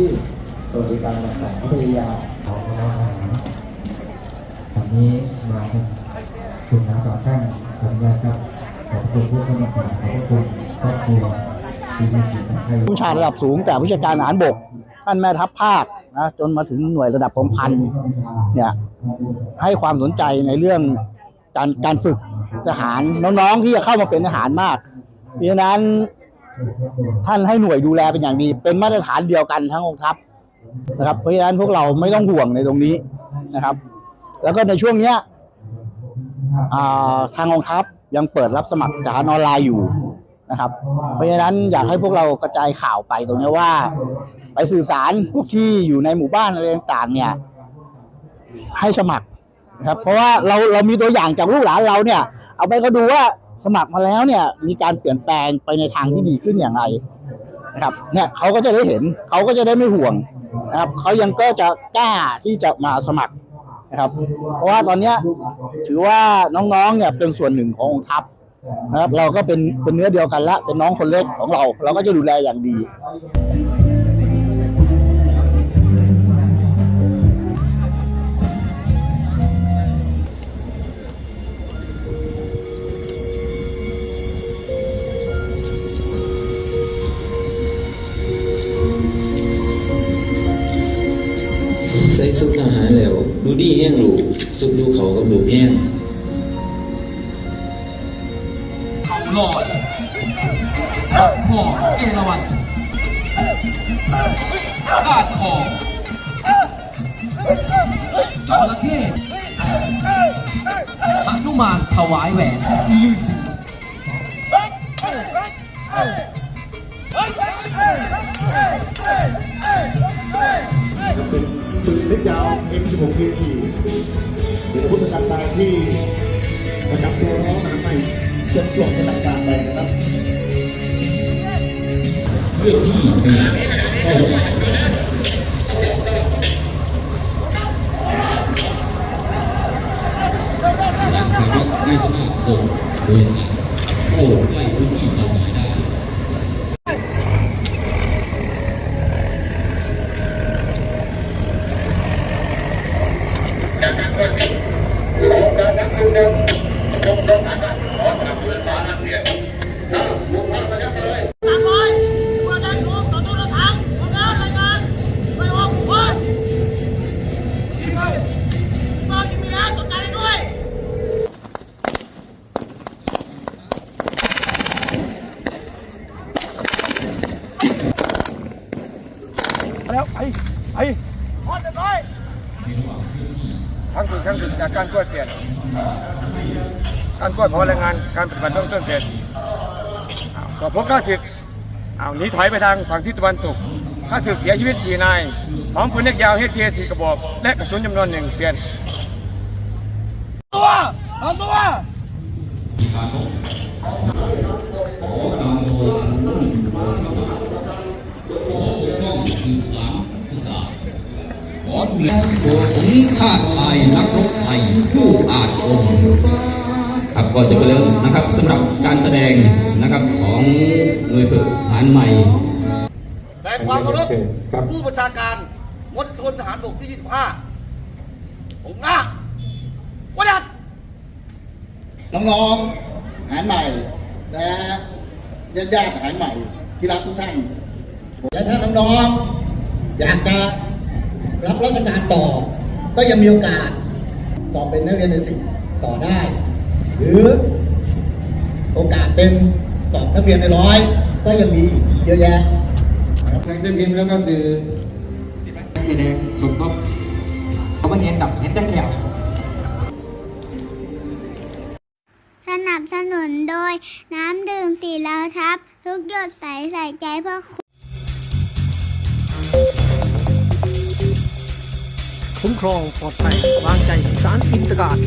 ชีพสวัสดิการต่างๆก็พยายามเอาคณะอาหารวันนี้มาครับคุณน้าต่อท่านขออนุญาตครับขอบคุณผู้เข้ามาขอบคุณครอบครัวผู้ชาระดับสูงแต่ผู้จัดการทหารบกท่านแม่ทัพภาคนะจนมาถึงหน่วยระดับกองพันเนี่ยให้ความสนใจในเรื่องการการฝึกทหารน้องๆที่จะเข้ามาเป็นทหารมากเพราะฉะนั้น ท่านให้หน่วยดูแลเป็นอย่างดี เป็นมาตรฐานเดียวกันทั้งกองทัพนะครับ เพราะฉะนั้นพวกเราไม่ต้องห่วงในตรงนี้นะครับ แล้วก็ในช่วงเนี้ยอ่าทางกองทัพยังเปิดรับสมัครทหารออนไลน์อยู่นะครับ เพราะฉะนั้นอยากให้พวกเรากระจายข่าวไปตรงนี้ว่า ไปสื่อสารพวกที่อยู่ในหมู่บ้านอะไรต่างๆ เนี่ย ให้สมัครนะครับ เพราะว่าเราเรามีตัวอย่างจากลูกหลานเราเนี่ย เอาไปก็ดูว่า สมัครมาแล้วเนี่ยมีการเปลี่ยนแปลงไปในทางที่ดีขึ้นอย่างไรนะครับเนี่ยเขาก็จะได้เห็นเขาก็จะได้ไม่ห่วงนะครับเขายังก็จะกล้าที่จะมาสมัครนะครับ เพราะว่าตอนนี้ถือว่าน้องๆเนี่ยเป็นส่วนหนึ่งขององทัพนะครับ เราก็เป็นเป็นเนื้อเดียวกันละเป็นน้องคนเล็กของเรา เราก็จะดูแลอย่างดี ใส่สุดทหารแล้ว ดูดีแห้งลูกสุดดูเขากับลูกแห้งเขาหลอดขอเอราวันกาดคอจระเข้พนุมานถวายแหวนลือสี ปืนเล็กยาว M16 K4 เป็นอาวุธประจำกายที่ประจำตัวน้องๆทหารใหม่จนปลดประจำการไปนะครับไม่สามารถส่งดยทางโอ้ใกล้พื้นที่เป้าหมายได้ตามร้อยตัวใจถูกต่อตัวรถถังพร้อมแล้วางานไปออกวันมากินมีแล้วตกใจด้ แล้วไปไปพร้อมเรียบร้อย ครั้งสุดครั้งสุดจากการกล้วยเปลี่ยนการกล้วยพอแรงงานการปฏิบัติเบื้องต้นเสร็จอ้าวก็พบข้าศึกอ้าวหนีถอยไปทางฝั่งทิศตะวันตกข้าศึกเสียชีวิตสี่นายพร้อมปืนเล็กยาวเฮดเทียสี่กระบอกและกระสุนจำนวนหนึ่งเปลี่ยนตัวลำตัวขอ ดูแลตัวของชาติชายนักรบไทยผู้อาจองครับก็จะไปเริ่มนะครับสำหรับการแสดงนะครับของหน่วยฝึกฐานใหม่แต่ความเคารพผู้บัญชาการมณฑลทหารบกที่ 25ผมง่าวัดัดน้องๆทหารใหม่และญาติญาติๆทหารใหม่ที่รักทุกท่านและถ้าน้องๆอยากจะ รับราชการต่อ ก็ยังมีโอกาสสอบเป็นนักเรียนในสิบต่อได้ หรือโอกาสเป็นสอบนักเรียนในร้อย ก็ยังมีเยอะแยะทางเจ้าพิมพ์แล้วก็สื่อแสดงสมทบเขามันเห็นดับเห็นแต่แถวสนับสนุนโดยน้ำดื่มสีเหลาทับ ทุกหยดใสใส่ใจเพื่อ คุ้มครองปลอดภัยวางใจสารอินตกาศ